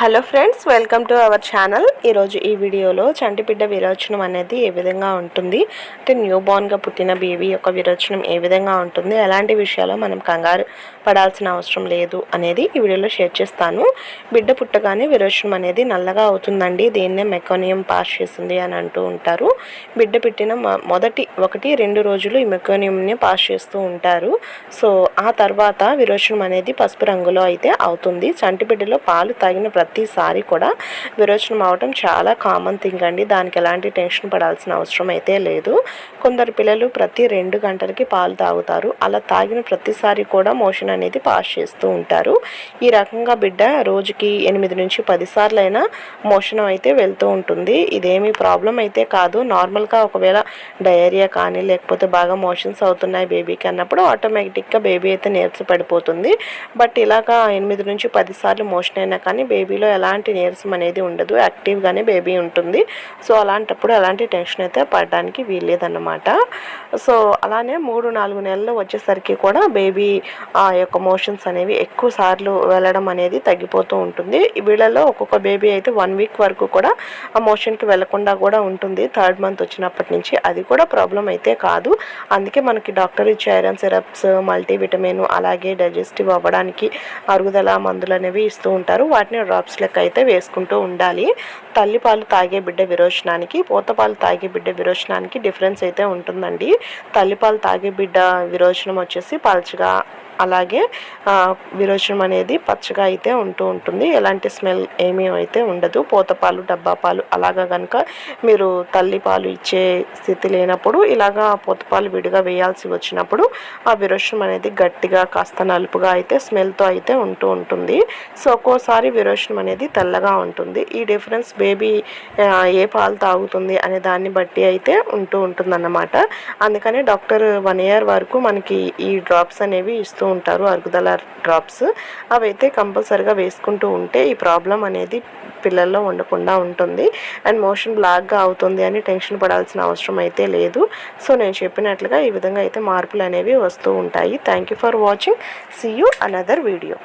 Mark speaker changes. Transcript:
Speaker 1: Hello friends welcome to our channel. ఈరోజు ఈ వీడియోలో చంటిబిడ్డ విరోచనం అనేది ఏ విధంగా ఉంటుంది? అంటే న్యూ బోర్న్గా పుట్టిన బేబీ యొక్క విరోచనం ఏ విధంగా ఉంటుంది? ఎలాంటి విషయాలు మనం కంగారు పడాల్సిన అవసరం లేదు అనేది ఈ వీడియోలో షేర్ చేస్తాను. బిడ్డ పుట్టగానే విరోచనం అనేది నల్లగా అవుతుందండి. దీన్నే మెకోనియం పాస్ చేసింది అని అంటూ ఉంటారు. బిడ్డ పుట్టిన మొదటి ఒకటి రెండు రోజులు ఈ మెకోనియంని పాస్ చేస్తూ ఉంటారు. సో ఆ తర్వాత విరోచనం అనేది పసుపు రంగులో అయితే అవుతుంది. చంటిబిడ్డలో పాలు తాగిన ప్రతిసారి కూడా విరోచనం అవడం చాలా కామన్ థింగ్ అండి. దానికి ఎలాంటి టెన్షన్ పడాల్సిన అవసరం అయితే లేదు. కొందరు పిల్లలు ప్రతి రెండు గంటలకి పాలు తాగుతారు. అలా తాగిన ప్రతిసారి కూడా మోషన్ అనేది పాస్ చేస్తూ ఉంటారు. ఈ రకంగా బిడ్డ రోజుకి ఎనిమిది నుంచి పదిసార్లైనా అయినా మోషన్ అయితే వెళ్తూ ఉంటుంది. ఇదేమీ ప్రాబ్లం అయితే కాదు. నార్మల్గా ఒకవేళ డయేరియా కానీ లేకపోతే బాగా మోషన్స్ అవుతున్నాయి బేబీకి అన్నప్పుడు ఆటోమేటిక్గా బేబీ అయితే నీరస పడిపోతుంది. బట్ ఇలాగా ఎనిమిది నుంచి పది సార్లు మోషన్ అయినా కానీ బేబీలో ఎలాంటి నీరసం అనేది ఉండదు. యాక్టివ్గానే బేబీ ఉంటుంది. సో అలాంటప్పుడు అలాంటి టెన్షన్ అయితే పడడానికి వీల్లేదన్నమాట. సో అలానే మూడు నాలుగు నెలలు వచ్చేసరికి కూడా బేబీ ఆ యొక్క మోషన్స్ అనేవి ఎక్కువ సార్లు వెళ్ళడం అనేది తగ్గిపోతూ ఉంటుంది. వీళ్ళలో ఒక్కొక్క బేబీ అయితే వన్ వీక్ వరకు కూడా ఆ మోషన్కి వెళ్ళకుండా కూడా ఉంటుంది. థర్డ్ మంత్ వచ్చినప్పటి నుంచి అది కూడా ప్రాబ్లం అయితే కాదు. అందుకే మనకి డాక్టర్ ఇచ్చే ఐరన్ సిరప్స్ మల్టీవిటమిన్ అలాగే డైజెస్టివ్ అవ్వడానికి అరుగుదల మందులు అనేవి ఇస్తూ ఉంటారు. వాటిని డ్రాప్స్ లెక్క అయితే వేసుకుంటూ ఉండాలి. తల్లిపాలు తాగే బిడ్డ విరోచనానికి పోతపాలు తాగే బిడ్డ విరోచనానికి డిఫరెన్స్ అయితే ఉంటుందండి. తల్లిపాలు తాగే బిడ్డ విరోచనం వచ్చేసి పల్చగా అలాగే విరోచనం అనేది పచ్చగా అయితే ఉంటూ ఉంటుంది. ఎలాంటి స్మెల్ ఏమీ అయితే ఉండదు. పూతపాలు డబ్బా పాలు అలాగా కనుక మీరు తల్లి పాలు ఇచ్చే స్థితి లేనప్పుడు ఇలాగా పూతపాలు విడిగా వేయాల్సి వచ్చినప్పుడు ఆ విరోచనం అనేది గట్టిగా కాస్త నలుపుగా అయితే స్మెల్తో అయితే ఉంటూ ఉంటుంది. సో ఒక్కోసారి విరోచనం అనేది తెల్లగా ఉంటుంది. ఈ డిఫరెన్స్ బేబీ ఏ పాలు తాగుతుంది అనే దాన్ని బట్టి అయితే ఉంటూ ఉంటుందన్నమాట. అందుకని డాక్టర్ వన్ ఇయర్ వరకు మనకి ఈ డ్రాప్స్ అనేవి ఇస్తూ ఉంటారు అరుగుదల డ్రాప్స్ అవైతే కంపల్సరిగా వేసుకుంటూ ఉంటే ఈ ప్రాబ్లం అనేది పిల్లల్లో ఉండకుండా ఉంటుంది. అండ్ మోషన్ బ్లాక్గా అవుతుంది అని టెన్షన్ పడాల్సిన అవసరం అయితే లేదు. సో నేను చెప్పినట్లుగా ఈ విధంగా అయితే మార్పులు అనేవి వస్తూ ఉంటాయి. Thank you for watching see you another video